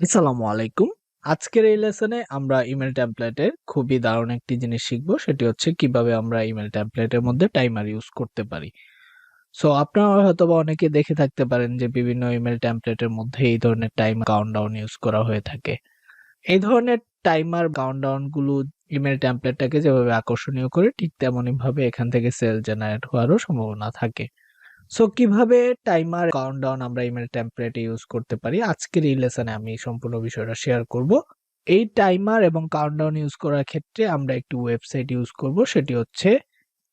আসসালামু আলাইকুম। আজকের এই লেসনে আমরা ইমেল টেমপ্লেটের খুবই দারুণ একটি জিনিস শিখব, সেটি হচ্ছে কীভাবে আমরা ইমেল টেমপ্লেটের মধ্যে টাইমার ইউজ করতে পারি। সো আপনারা হয়তো বা অনেকে দেখে থাকতে পারেন যে বিভিন্ন ইমেল টেমপ্লেটের মধ্যে এই ধরনের টাইম কাউন্টডাউন ইউজ করা হয়ে থাকে। এই ধরনের টাইমার কাউন্টডাউনগুলো ইমেল টেমপ্লেটটাকে যেভাবে আকর্ষণীয় করে, ঠিক তেমনইভাবে এখান থেকে সেল জেনারেট হওয়ারও সম্ভাবনা থাকে। সো কীভাবে টাইমার কাউন্টডাউন আমরা ইমেল টেমপ্লেটে ইউজ করতে পারি? আজকের এই লেসনে আমি সম্পূর্ণ বিষয়টা শেয়ার করব। এই টাইমার এবং কাউন্টডাউন ইউজ করার ক্ষেত্রে আমরা একটি ওয়েবসাইট ইউজ করব, সেটি হচ্ছে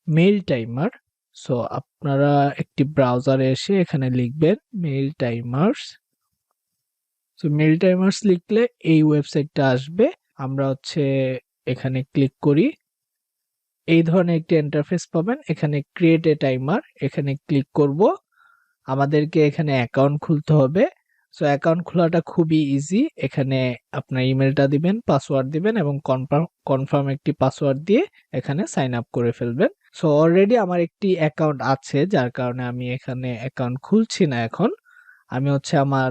মেইল টাইমার সো আপনারা একটি ব্রাউজারে এসে এখানে লিখবেন mail timers so mail timers লিখলে এই ওয়েবসাইটটা আসবে। আমরা হচ্ছে এখানে ক্লিক করি। এই ধরনের একটি ইন্টারফেস পাবেন। এখানে ক্রিয়েট এ টাইমার এখানে ক্লিক করব। আমাদেরকে এখানে অ্যাকাউন্ট খুলতে হবে। সো অ্যাকাউন্ট খোলাটা খুবই ইজি এখানে আপনার ইমেলটা দিবেন পাসওয়ার্ড দিবেন এবং কনফার্ম কনফার্ম একটি পাসওয়ার্ড দিয়ে এখানে সাইন আপ করে ফেলবেন। সো অলরেডি আমার একটি অ্যাকাউন্ট আছে, যার কারণে আমি এখানে অ্যাকাউন্ট খুলছি না এখন। আমি হচ্ছে আমার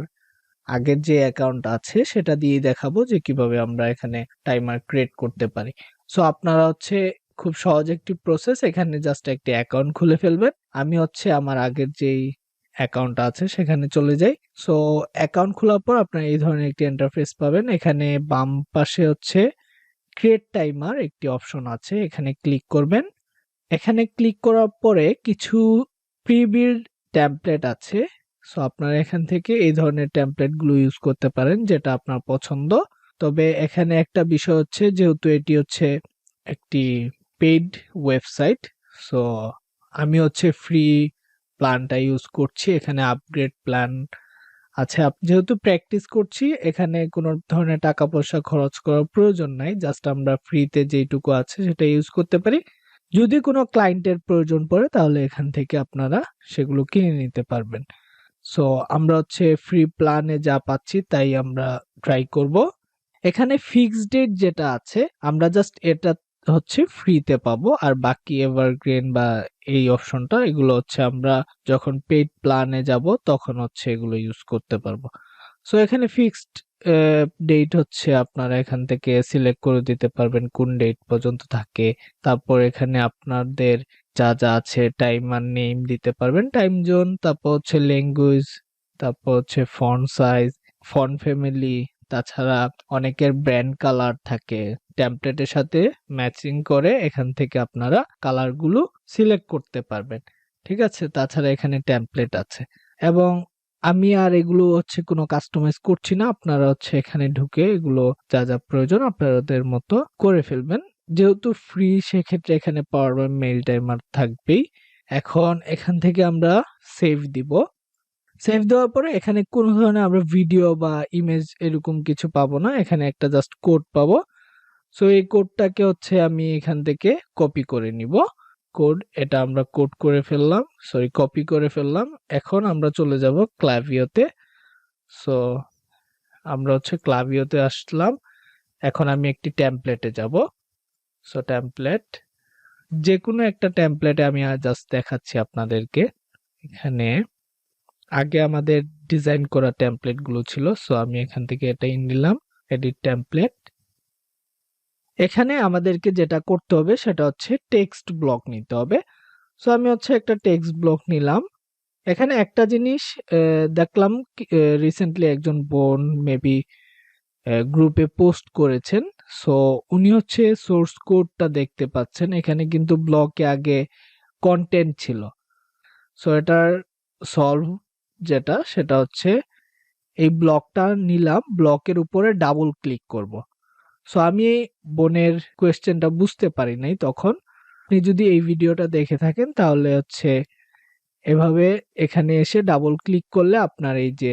আগের যে অ্যাকাউন্ট আছে, সেটা দিয়ে দেখাবো যে কীভাবে আমরা এখানে টাইমার ক্রিয়েট করতে পারি। সো আপনারা হচ্ছে খুব সহজ একটি প্রসেস এখানে জাস্ট একটি অ্যাকাউন্ট খুলে ফেলবেন। আমি হচ্ছে আমার আগের যেই অ্যাকাউন্ট আছে, সেখানে চলে যাই। সো অ্যাকাউন্ট খোলার পর আপনার এই ধরনের একটি ইন্টারফেস পাবেন। এখানে বাম পাশে হচ্ছে ক্রিয়েট টাইমার একটি অপশন আছে, এখানে ক্লিক করবেন। এখানে ক্লিক করার পরে কিছু প্রিবিল্ড টেমপ্লেট আছে। সো আপনারা এখান থেকে এই ধরনের টেমপ্লেটগুলো ইউজ করতে পারেন, যেটা আপনার পছন্দ। তবে এখানে একটা বিষয় হচ্ছে, যেহেতু এটি হচ্ছে একটি পেইড ওয়েবসাইট সো আমি হচ্ছে ফ্রি প্ল্যানটা ইউজ করছি। এখানে আপগ্রেড প্ল্যান আছে। যেহেতু প্র্যাকটিস করছি, এখানে কোনো ধরনের টাকা পয়সা খরচ করার প্রয়োজন নাই। জাস্ট আমরা ফ্রিতে যেইটুকু আছে, সেটা ইউজ করতে পারি। যদি কোনো ক্লায়েন্টের প্রয়োজন পড়ে, তাহলে এখান থেকে আপনারা সেগুলো কিনে নিতে পারবেন। সো আমরা হচ্ছে ফ্রি প্ল্যানে যা পাচ্ছি, তাই আমরা ট্রাই করব। এখানে ফিক্সড ডেট যেটা আছে, আমরা জাস্ট এটা হচ্ছে ফ্রিতে পাবো। আর বাকি এভারগ্রিন বা এই অপশনটা এগুলো হচ্ছে আমরা যখন পেইড প্ল্যানে যাব, তখন হচ্ছে এগুলো ইউজ করতে পারব। সো এখানে ফিক্সড ডেট হচ্ছে আপনারা এখান থেকে সিলেক্ট করে দিতে পারবেন কোন ডেট পর্যন্ত থাকে। তারপর এখানে আপনাদের যা যা আছে টাইম আর নেম দিতে পারবেন। টাইম জোন তারপর হচ্ছে ল্যাঙ্গুয়েজ তারপর হচ্ছে ফন্ট সাইজ ফন্ট ফ্যামিলি তাছাড়া অনেকের ব্র্যান্ড কালার থাকে। টেমপ্লেটের সাথে ম্যাচিং করে এখান থেকে আপনারা কালারগুলো সিলেক্ট করতে পারবেন। ঠিক আছে? তাছাড়া এখানে টেমপ্লেট আছে। এবং আমি আর এগুলো হচ্ছে কোনো কাস্টমাইজ করছি না। আপনারা হচ্ছে এখানে ঢুকে এগুলো যা যা প্রয়োজন আপনাদের মতো করে ফেলবেন। যেহেতু ফ্রি সেক্ষেত্রে এখানে পাওয়ার মেইল টাইমার থাকবেই। এখন এখান থেকে আমরা সেভ দিব। সেভ দেওয়ার পরে এখানে কোনো ধরনের আমরা ভিডিও বা ইমেজ এরকম কিছু পাবো না। এখানে একটা জাস্ট কোড পাবো। সো এই কোডটাকে হচ্ছে আমি এখান থেকে কপি করে নিব। কোড এটা আমরা কোড করে ফেললাম। সরি কপি করে ফেললাম। এখন আমরা চলে যাব ক্লাভিওতে সো আমরা হচ্ছে ক্লাভিওতে আসলাম। এখন আমি একটি টেমপ্লেটে যাব। সো টেমপ্লেট যে কোনো একটা টেমপ্লেটে আমি জাস্ট দেখাচ্ছি আপনাদেরকে। এখানে আগে আমাদের ডিজাইন করা টেমপ্লেটগুলো ছিল। সো আমি এখান থেকে এটাই নিলাম। এডিট টেমপ্লেট এখানে আমাদেরকে যেটা করতে হবে সেটা হচ্ছে টেক্সট ব্লক নিতে হবে। সো আমি হচ্ছে একটা টেক্সট ব্লক নিলাম। এখানে একটা জিনিস দেখলাম রিসেন্টলি একজন বোন মেবি গ্রুপে পোস্ট করেছেন। সো উনি হচ্ছে সোর্স কোডটা দেখতে পাচ্ছেন। এখানে কিন্তু ব্লকে আগে কন্টেন্ট ছিল। সো এটার সলভ যেটা, সেটা হচ্ছে এই ব্লকটা নিলাম। ব্লকের উপরে ডাবল ক্লিক করব। সো আমি বোনের কোয়েশ্চেনটা বুঝতে পারি নাই তখন। আপনি যদি এই ভিডিওটা দেখে থাকেন, তাহলে হচ্ছে এভাবে এখানে এসে ডাবল ক্লিক করলে আপনার এই যে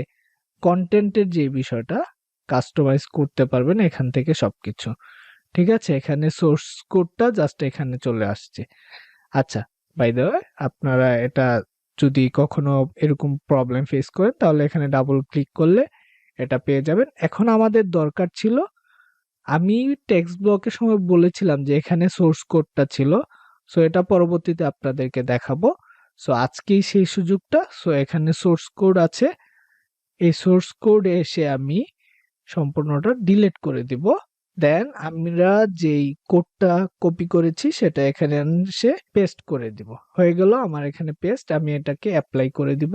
কন্টেন্টের যে বিষয়টা কাস্টমাইজ করতে পারবেন এখান থেকে সবকিছু। ঠিক আছে? এখানে সোর্স কোডটা জাস্ট এখানে চলে আসছে। আচ্ছা বাই দ্য আপনারা এটা যদি কখনো এরকম প্রবলেম ফেস করেন, তাহলে এখানে ডাবল ক্লিক করলে এটা পেয়ে যাবেন। এখন আমাদের দরকার ছিল আমি টেক্সট ব্লকের সময় বলেছিলাম যে এখানে সোর্স কোডটা ছিল সো এটা পরবর্তীতে আপনাদেরকে দেখাবো। সো আজকেই সেই সুযোগটা সো এখানে সোর্স কোড আছে। এই সোর্স কোড এসে আমি সম্পূর্ণটা ডিলিট করে দিব। দেন আমরা যেই কোডটা কপি করেছি, সেটা এখানে এসে পেস্ট করে দিব। হয়ে গেল আমার এখানে পেস্ট আমি এটাকে অ্যাপ্লাই করে দিব।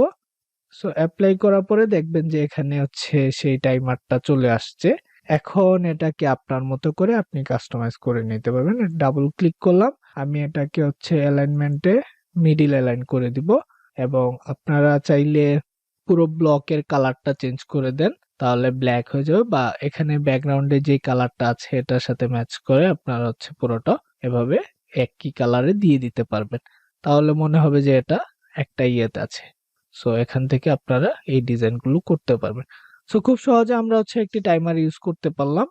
সো অ্যাপ্লাই করার পরে দেখবেন যে এখানে হচ্ছে সেই টাইমারটা চলে আসছে। এখন এটাকে আপনার মতো করে আপনি কাস্টমাইজ করে নিতে পারবেন। ডাবল ক্লিক করলাম, আমি এটাকে হচ্ছে অ্যালাইনমেন্টে মিডিল অ্যালাইন করে দিব এবং আপনারা চাইলে পুরো ব্লকের কালারটা চেঞ্জ করে দেন, তাহলে ব্ল্যাক হয়ে যাবে বা এখানে ব্যাকগ্রাউন্ডে যে কালারটা আছে এটার সাথে ম্যাচ করে আপনারা হচ্ছে পুরোটা এভাবে একই কালারে দিয়ে দিতে পারবেন। তাহলে মনে হবে যে এটা একটা ইয়েতে আছে। সো এখান থেকে আপনারা এই ডিজাইনগুলো করতে পারবেন। সো খুব সহজে আমরা হচ্ছে একটি টাইমার ইউজ করতে পারলাম।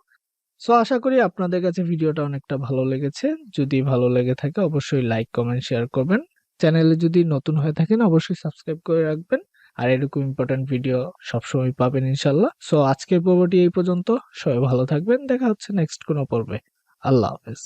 সো আশা করি আপনাদের কাছে ভিডিওটা অনেকটা ভালো লেগেছে। যদি ভালো লেগে থাকে, অবশ্যই লাইক কমেন্ট শেয়ার করবেন। চ্যানেলে যদি নতুন হয়ে থাকেন, অবশ্যই সাবস্ক্রাইব করে রাখবেন। আর এরকম ইম্পর্টেন্ট ভিডিও সবসময় পাবেন ইনশাল্লাহ সো আজকের পর্বটি এই পর্যন্ত। সবাই ভালো থাকবেন। দেখা হচ্ছে নেক্সট কোনো পর্বে। আল্লাহ হাফেজ।